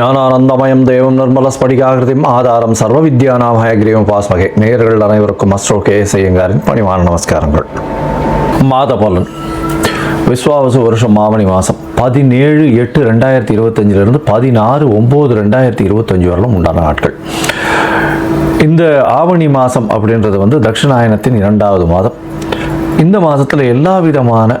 ஞானானந்தமயம் தேவம் நிர்மல ஸ்படிகாகிருதிம் ஆதாரம் சர்வ வித்யானாமய கிரீவம் பாஸ்மகே. நேயர்கள் அனைவருக்கும் அஸ்ட்ரோ கே செய்யங்காரின் பணிவான நமஸ்காரங்கள். மாத பலன் விஸ்வாவசு வருஷம் மாவணி மாதம் பதினேழு எட்டு ரெண்டாயிரத்தி இருபத்தஞ்சிலிருந்து பதினாறு ஒம்பது ரெண்டாயிரத்தி இருபத்தஞ்சு வரலும் உண்டான நாட்கள். இந்த ஆவணி மாதம் அப்படின்றது வந்து தட்சிணாயனத்தின் இரண்டாவது மாதம். இந்த மாதத்தில் எல்லா விதமான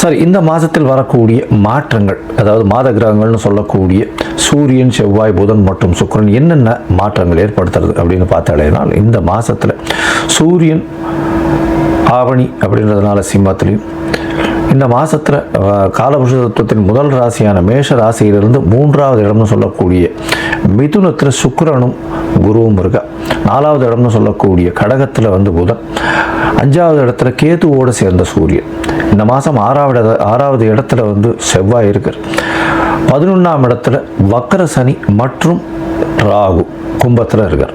சரி இந்த மாதத்தில் வரக்கூடிய மாற்றங்கள் அதாவது மாத கிரகங்கள்னு சொல்லக்கூடிய சூரியன் செவ்வாய் புதன் மற்றும் சுக்கிரன் என்னென்ன மாற்றங்கள் ஏற்படுத்துறது அப்படின்னு பார்த்தாலேனால் இந்த மாதத்தில் சூரியன் ஆவணி அப்படின்றதுனால சிம்மத்திலையும் இந்த மாதத்தில் காலபுருஷ தத்துவத்தின் முதல் ராசியான மேஷ ராசியிலிருந்து மூன்றாவது இடம்னு சொல்லக்கூடிய மிதுனத்தில் சுக்கரனும் குருவும் இருக்கா? நாலாவது இடம்னு சொல்லக்கூடிய கடகத்தில் வந்து புதன். அஞ்சாவது இடத்துல கேதுவோடு சேர்ந்த சூரியன். இந்த மாதம் ஆறாவது ஆறாவது இடத்துல வந்து செவ்வாய் இருக்கார் பதினொன்றாம் இடத்துல வக்கர சனி மற்றும் ராகு கும்பத்தில் இருக்கார்.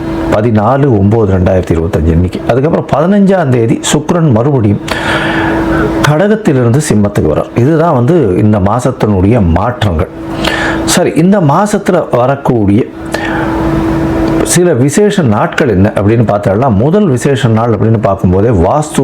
பதினாலு ஒம்பது ரெண்டாயிரத்தி இருபத்தஞ்சு அன்னைக்கு. அதுக்கப்புறம் பதினஞ்சாம் தேதி சுக்ரன் மறுபடியும் கடகத்திலிருந்து சிம்மத்துக்கு வரார். இதுதான் வந்து இந்த மாதத்தினுடைய மாற்றங்கள். சரி இந்த மாதத்தில் வரக்கூடிய சில விசேஷ நாட்கள் என்ன அப்படின்னு பார்த்தாலாம் முதல் விசேஷ நாள் அப்படின்னு பார்க்கும்போதே வாஸ்து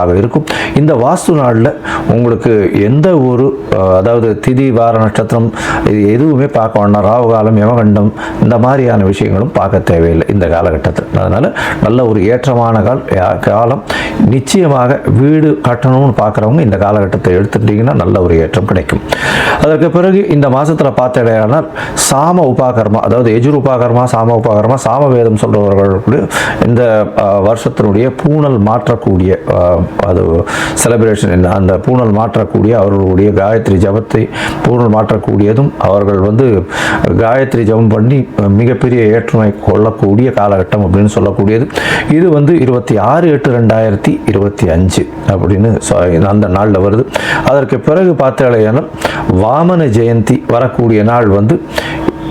இருக்கும். இந்த வாஸ்து நாளில் உங்களுக்கு எந்த ஒரு அதாவது திதி வார நட்சத்திரம் இது எதுவுமே பார்க்க வேண்டாம். ராகுகாலம் யமகண்டம் இந்த மாதிரியான விஷயங்களும் பார்க்க தேவையில்லை இந்த காலகட்டத்தில். அதனால் நல்ல ஒரு ஏற்றமான கால் யா- காலம். நிச்சயமாக வீடு கட்டணும்னு பார்க்குறவங்க இந்த காலகட்டத்தை எடுத்துட்டிங்கன்னா நல்ல ஒரு ஏற்றம் கிடைக்கும். அதற்கு பிறகு இந்த மாதத்தில் பார்த்தடையானால் சாம உபாகர்மா அதாவது எஜுர் உபாகர்மா சாம உபாகர்மா சாம வேதம் கூட இந்த வருஷத்தினுடைய பூணல் மாற்றக்கூடிய அது செலிப்ரேஷன் அந்த பூணல் மாற்றக்கூடிய அவர்களுடைய காயத்ரி ஜபத்தை பூணல் மாற்றக்கூடியதும் அவர்கள் வந்து காயத்ரி ஜபம் பண்ணி மிகப்பெரிய ஏற்றுமை கொள்ளக்கூடிய காலகட்டம் அப்படின்னு சொல்லக்கூடியது. இது வந்து இருபத்தி ஆறு எட்டு ரெண்டாயிரத்தி இருபத்தி அஞ்சு அப்படின்னு சொ- அந்த நாளில் வருது. அதற்கு பிறகு பார்த்தாலேயானால் வாமன ஜெயந்தி வரக்கூடிய நாள் வந்து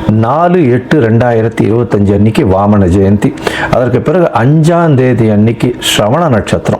நாலு எட்டு ரெண்டாயிரத்தி இருபத்தஞ்சு அன்னைக்கு வாமன ஜெயந்தி. அதற்கு பிறகு அஞ்சாம் தேதி அன்னைக்கு ஸ்ரவண நட்சத்திரம்.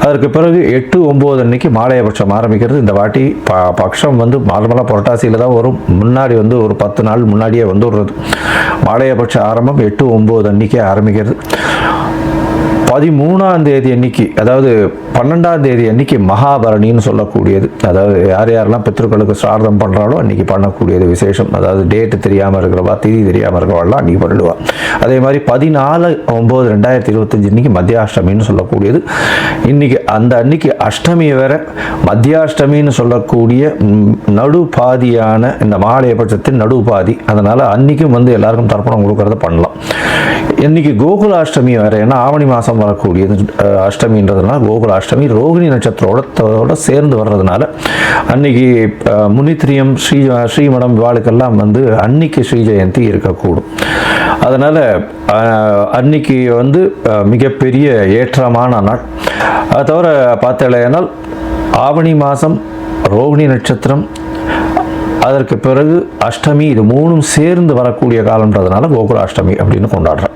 அதற்கு பிறகு எட்டு ஒம்பது அன்னைக்கு மாலையபட்சம் ஆரம்பிக்கிறது. இந்த வாட்டி ப பட்சம் வந்து நார்மலாக புரட்டாசியில் தான் வரும். முன்னாடி வந்து ஒரு பத்து நாள் முன்னாடியே வந்துடுறது. மாலையபட்ச ஆரம்பம் எட்டு ஒம்பது அன்னைக்கே ஆரம்பிக்கிறது. பதிமூணாம் தேதி அன்னைக்கு அதாவது பன்னெண்டாம் தேதி அன்னைக்கு மகாபரணின்னு சொல்லக்கூடியது. அதாவது யார் யாரெல்லாம் பித்ருக்களுக்கு சிரார்த்தம் பண்ணுறாலோ அன்றைக்கி பண்ணக்கூடியது விசேஷம். அதாவது டேட்டு தெரியாமல் இருக்கிறவா திதி தெரியாமல் இருக்கிறவாள்லாம் அன்றைக்கி பண்ணிடுவா. அதே மாதிரி பதினாலு ஒம்பது ரெண்டாயிரத்தி இருபத்தஞ்சு இன்னைக்கு மத்தியாஷ்டமின்னு சொல்லக்கூடியது. இன்னைக்கு அந்த அன்னைக்கு அஷ்டமி வேற. மத்தியாஷ்டமின்னு சொல்லக்கூடிய நடுபாதியான நடு பாதியான இந்த மாலையபட்சத்தின் பட்சத்தின் நடுபாதி. அதனால் அன்றைக்கும் வந்து எல்லாருக்கும் தர்ப்பணம் கொடுக்கறத பண்ணலாம். இன்னைக்கு கோகுலாஷ்டமி வேறு ஏன்னா ஆவணி மாதம் வரக்கூடியது அஷ்டமின்றதுனால கோகுல அஷ்டமி ரோகிணி நட்சத்திரத்தோட சேர்ந்து வர்றதுனால அன்னைக்கு முனித்திரியம் ஸ்ரீ ஸ்ரீமடம் இவாளுக்கெல்லாம் வந்து அன்னைக்கு ஸ்ரீ ஜெயந்தி இருக்கக்கூடும். அதனால் அன்னைக்கு வந்து மிகப்பெரிய ஏற்றமான நாள். அதை தவிர பார்த்தலையானால் ஆவணி மாதம் ரோகிணி நட்சத்திரம் அதற்கு பிறகு அஷ்டமி இது மூணும் சேர்ந்து வரக்கூடிய காலம்ன்றதுனால கோகுல அஷ்டமி அப்படின்னு கொண்டாடுறேன்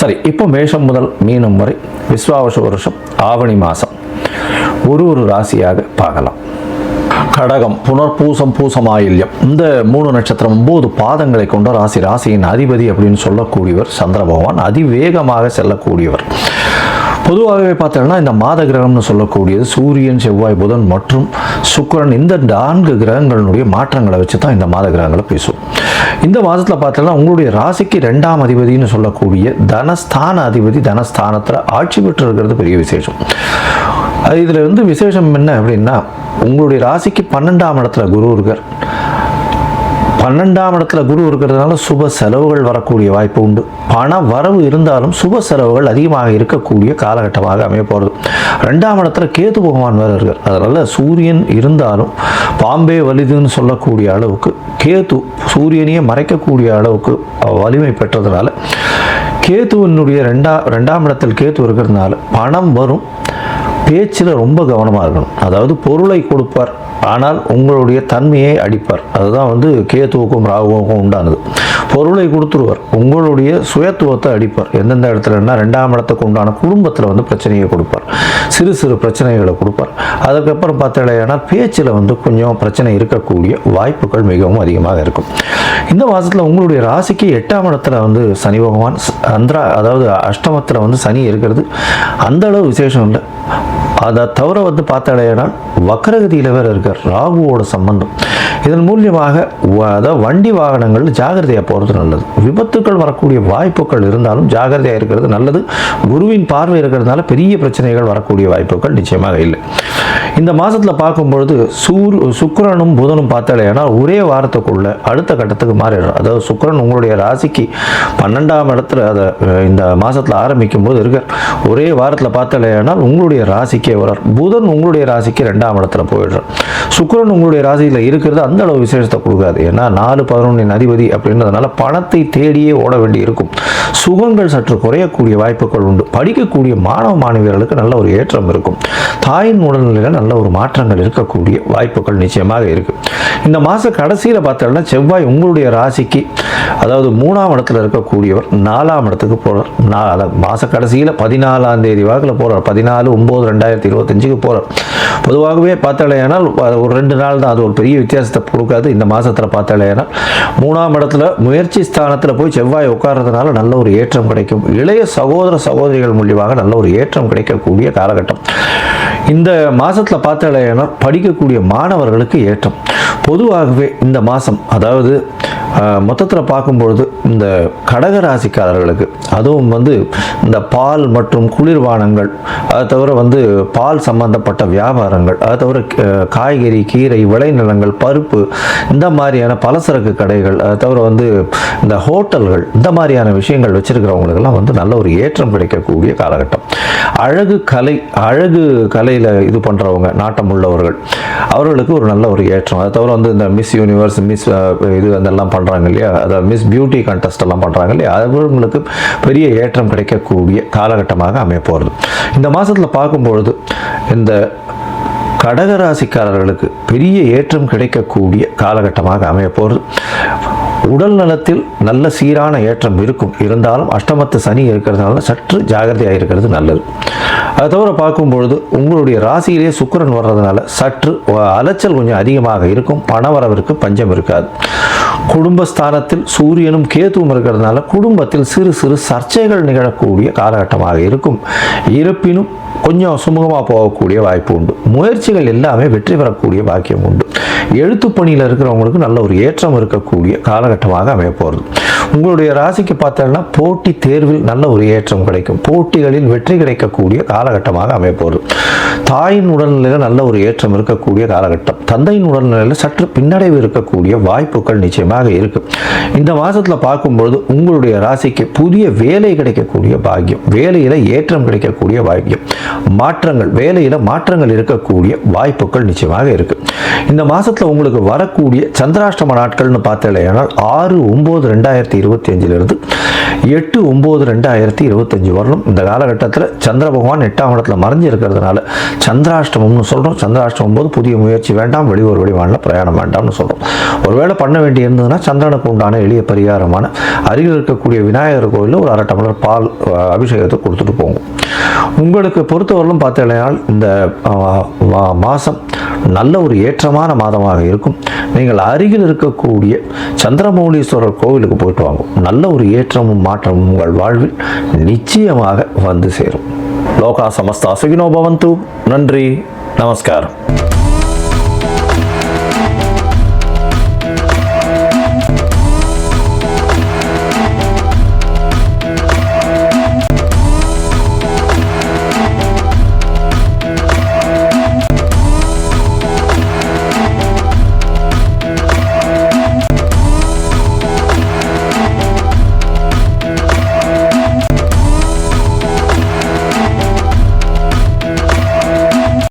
சரி இப்போ மேஷம் முதல் மீனம் வரை விஸ்வாவச வருஷம் ஆவணி மாதம் ஒரு ஒரு ராசியாக பார்க்கலாம். கடகம் புனர்பூசம் பூசமாயில்யம். இந்த மூணு நட்சத்திரம் ஒன்பது பாதங்களை கொண்ட ராசி ராசியின் அதிபதி அப்படின்னு சொல்லக்கூடியவர் சந்திர பகவான் அதிவேகமாக செல்லக்கூடியவர். பொதுவாகவே பார்த்தோம்னா இந்த மாத கிரகம்னு சொல்லக்கூடியது சூரியன் செவ்வாய் புதன் மற்றும் சுக்கரன் இந்த நான்கு கிரகங்களினுடைய மாற்றங்களை வச்சு தான் இந்த மாத கிரகங்களை பேசுவோம். இந்த மாதத்தில் பார்த்தோம்னா உங்களுடைய ராசிக்கு ரெண்டாம் அதிபதினு சொல்லக்கூடிய தனஸ்தான அதிபதி தனஸ்தானத்தில் ஆட்சி பெற்று இருக்கிறது பெரிய விசேஷம். அது இதில் வந்து விசேஷம் என்ன அப்படின்னா உங்களுடைய ராசிக்கு பன்னெண்டாம் இடத்துல குரு இருக்கார். பன்னெண்டாம் இடத்துல குரு இருக்கிறதுனால சுப செலவுகள் வரக்கூடிய வாய்ப்பு உண்டு. பண வரவு இருந்தாலும் சுப செலவுகள் அதிகமாக இருக்கக்கூடிய காலகட்டமாக அமைய போகிறது ரெண்டாம் இடத்துல கேது பகவான் வேறு இருக்கார். அதனால் சூரியன் இருந்தாலும் பாம்பே வலிதுன்னு சொல்லக்கூடிய அளவுக்கு கேது சூரியனையே மறைக்கக்கூடிய அளவுக்கு வலிமை பெற்றதுனால கேதுவினுடைய ரெண்டா ரெண்டாம் இடத்தில் கேத்து இருக்கிறதுனால பணம் வரும். பேச்சில் ரொம்ப கவனமாக இருக்கணும். அதாவது பொருளை கொடுப்பார். ஆனால் உங்களுடைய தன்மையை அடிப்பார். அதுதான் வந்து கேத்துவுக்கும் ராகுவுக்கும் உண்டானது. பொருளை கொடுத்துருவார். உங்களுடைய சுயத்துவத்தை அடிப்பார். எந்தெந்த இடத்துலன்னா ரெண்டாம் இடத்துக்கு உண்டான குடும்பத்தில் வந்து பிரச்சனையை கொடுப்பார். சிறு சிறு பிரச்சனைகளை கொடுப்பார். அதுக்கப்புறம் பார்த்தீங்கன்னா பேச்சில் வந்து கொஞ்சம் பிரச்சனை இருக்கக்கூடிய வாய்ப்புகள் மிகவும் அதிகமாக இருக்கும். இந்த மாதத்தில் உங்களுடைய ராசிக்கு எட்டாம் இடத்துல வந்து சனி பகவான் அந்திரா அதாவது அஷ்டமத்தில் வந்து சனி இருக்கிறது. அந்த அளவு விசேஷம் இல்லை அதை தவிர வந்து பார்த்தாலேனால் வக்கரகதியில் வேறு இருக்கார் ராகுவோட சம்பந்தம். இதன் மூலியமாக வ- அதாவது வண்டி வாகனங்கள் ஜாகிரதையாக போகிறது நல்லது. விபத்துக்கள் வரக்கூடிய வாய்ப்புகள் இருந்தாலும் ஜாகிரதையாக இருக்கிறது நல்லது. குருவின் பார்வை இருக்கிறதுனால பெரிய பிரச்சனைகள் வரக்கூடிய வாய்ப்புகள் நிச்சயமாக இல்லை. இந்த மாதத்தில் பார்க்கும்பொழுது சூர் சுக்கரனும் புதனும் பார்த்தாலேனா ஒரே வாரத்துக்குள்ளே அடுத்த கட்டத்துக்கு மாறிடும் அதாவது சுக்கரன் உங்களுடைய ராசிக்கு பன்னெண்டாம் இடத்துல அதை இந்த மாதத்தில் ஆரம்பிக்கும் போது இருக்கார். ஒரே வாரத்தில் பார்த்தாலேனால் உங்களுடைய ராசிக்கே வரார். புதன் உங்களுடைய ராசிக்கு ரெண்டாம் இடத்துல போயிடுறார். சுக்கரன் உங்களுடைய ராசியில் இருக்கிறது அந்த அளவு விசேஷத்தை கொடுக்காது. ஏன்னா நாலு பதினொன்றின் அதிபதி அப்படின்றதுனால பணத்தை தேடியே ஓட வேண்டி இருக்கும். சுகங்கள் சற்று குறையக்கூடிய வாய்ப்புகள் உண்டு. படிக்கக்கூடிய மாணவ மாணவியர்களுக்கு நல்ல ஒரு ஏற்றம் இருக்கும். தாயின் உடல் உடல்நிலையில் நல்ல ஒரு மாற்றங்கள் இருக்கக்கூடிய வாய்ப்புகள் நிச்சயமாக இருக்கு. இந்த மாத கடைசியில் பார்த்தோம்னா செவ்வாய் உங்களுடைய ராசிக்கு அதாவது மூணாம் இடத்துல இருக்கக்கூடியவர் நாலாம் இடத்துக்கு போகிறார் நான் அதாவது மாத கடைசியில் பதினாலாம் தேதி வாக்கில் போகிறார் பதினாலு ஒம்பது ரெண்டாயிரத்தி இருபத்தஞ்சுக்கு போகிறார் பொதுவாகவே பார்த்தாலேயானால் ஒரு ரெண்டு நாள் தான். அது ஒரு பெரிய வித்தியாசத்தை கொடுக்காது. இந்த மாதத்தில் பார்த்தாலேயானால் மூணாம் இடத்துல முயற்சி ஸ்தானத்தில் போய் செவ்வாய் உட்கார்றதுனால நல்ல ஒரு ஏற்றம் கிடைக்கும். இளைய சகோதர சகோதரிகள் மூலியமாக நல்ல ஒரு ஏற்றம் கிடைக்கக்கூடிய காலகட்டம். இந்த மாதத்தில் பார்த்தாலேயானால் படிக்கக்கூடிய மாணவர்களுக்கு ஏற்றம். பொதுவாகவே இந்த மாதம் அதாவது மொத்தத்தில் பார்க்கும்பொழுது இந்த கடக ராசிக்காரர்களுக்கு அதுவும் வந்து இந்த பால் மற்றும் குளிர்பானங்கள் அதை தவிர வந்து பால் சம்பந்தப்பட்ட வியாபாரங்கள் அதை தவிர காய்கறி கீரை விளைநிலங்கள் பருப்பு இந்த மாதிரியான பலசரக்கு கடைகள் அதை தவிர வந்து இந்த ஹோட்டல்கள் இந்த மாதிரியான விஷயங்கள் வச்சுருக்கிறவங்களுக்கெல்லாம் வந்து நல்ல ஒரு ஏற்றம் கிடைக்கக்கூடிய காலகட்டம். அழகு கலை அழகு கலையில் இது பண்ணுறவங்க நாட்டம் உள்ளவர்கள் அவர்களுக்கு ஒரு நல்ல ஒரு ஏற்றம். அதை தவிர வந்து இந்த மிஸ் யூனிவர்ஸ் மிஸ் இது அதெல்லாம் பண்ணுறாங்க இல்லையா அதாவது மிஸ் பியூட்டி கண்டெஸ்ட் எல்லாம் பண்ணுறாங்க இல்லையா அவங்களுக்கு பெரிய ஏற்றம் கிடைக்கக்கூடிய காலகட்டமாக அமைய போகிறது இந்த மாதத்தில் பார்க்கும்பொழுது இந்த கடகராசிக்காரர்களுக்கு பெரிய ஏற்றம் கிடைக்கக்கூடிய காலகட்டமாக அமைய போகிறது உடல் நலத்தில் நல்ல சீரான ஏற்றம் இருக்கும். இருந்தாலும் அஷ்டமத்து சனி இருக்கிறதுனால சற்று ஜாகிரதையாக இருக்கிறது நல்லது. அதை தவிர பார்க்கும்பொழுது உங்களுடைய ராசியிலேயே சுக்கிரன் வர்றதுனால சற்று அலைச்சல் கொஞ்சம் அதிகமாக இருக்கும். பணவரவிற்கு பஞ்சம் இருக்காது. குடும்பஸ்தானத்தில் சூரியனும் கேதுவும் இருக்கிறதுனால குடும்பத்தில் சிறு சிறு சர்ச்சைகள் நிகழக்கூடிய காலகட்டமாக இருக்கும். இருப்பினும் கொஞ்சம் சுமூகமாக போகக்கூடிய வாய்ப்பு உண்டு. முயற்சிகள் எல்லாமே வெற்றி பெறக்கூடிய பாக்கியம் உண்டு. எழுத்து பணியில் இருக்கிறவங்களுக்கு நல்ல ஒரு ஏற்றம் இருக்கக்கூடிய காலகட்டமாக அமைய போகிறது உங்களுடைய ராசிக்கு பார்த்தோம்னா போட்டி தேர்வில் நல்ல ஒரு ஏற்றம் கிடைக்கும். போட்டிகளில் வெற்றி கிடைக்கக்கூடிய காலகட்டமாக அமையப்போகுது. தாயின் உடல்நிலையில் நல்ல ஒரு ஏற்றம் இருக்கக்கூடிய காலகட்டம். தந்தையின் உடல்நிலையில் சற்று பின்னடைவு இருக்கக்கூடிய வாய்ப்புகள் நிச்சயமாக இருக்கு. இந்த மாதத்தில் பார்க்கும்பொழுது உங்களுடைய ராசிக்கு புதிய வேலை கிடைக்கக்கூடிய பாக்கியம் வேலையில் ஏற்றம் கிடைக்கக்கூடிய பாக்கியம் மாற்றங்கள் வேலையில் மாற்றங்கள் இருக்கக்கூடிய வாய்ப்புகள் நிச்சயமாக இருக்கு. இந்த மாதத்தில் உங்களுக்கு வரக்கூடிய சந்திராஷ்டம நாட்கள்னு பார்த்தேனால் ஆறு ஒம்பது ரெண்டாயிரத்தி இருபத்தி அஞ்சிலிருந்து எட்டு ஒம்பது ரெண்டாயிரத்தி இருபத்தஞ்சி வரலும் இந்த காலகட்டத்தில் சந்திர பகவான் எட்டாம் இடத்துல மறைஞ்சு இருக்கிறதுனால சந்திராஷ்டமம்னு சொல்கிறோம் சந்திராஷ்டமம் போது புதிய முயற்சி வேண்டாம் வெளியூர் வெளிவானில் பிரயாணம் வேண்டாம்னு சொல்கிறோம் ஒருவேளை பண்ண வேண்டி இருந்ததுன்னா சந்திரனுக்கு உண்டான எளிய பரிகாரமான அருகில் இருக்கக்கூடிய விநாயகர் கோயிலில் ஒரு அரை டம்ளர் பால் அபிஷேகத்தை கொடுத்துட்டு போங்க உங்களுக்கு பொறுத்தவரையிலும் பார்த்தீங்கன்னா இந்த மா- மாதம் நல்ல ஒரு ஏற்றமான மாதமாக இருக்கும். நீங்கள் அருகில் இருக்கக்கூடிய சந்திரமௌலீஸ்வரர் கோவிலுக்கு போயிட்டு உருவாகும். நல்ல ஒரு ஏற்றமும் மாற்றமும் உங்கள் வாழ்வில் நிச்சயமாக வந்து சேரும். லோகா சமஸ்தா சுகினோ பவந்து. நன்றி. நமஸ்காரம்.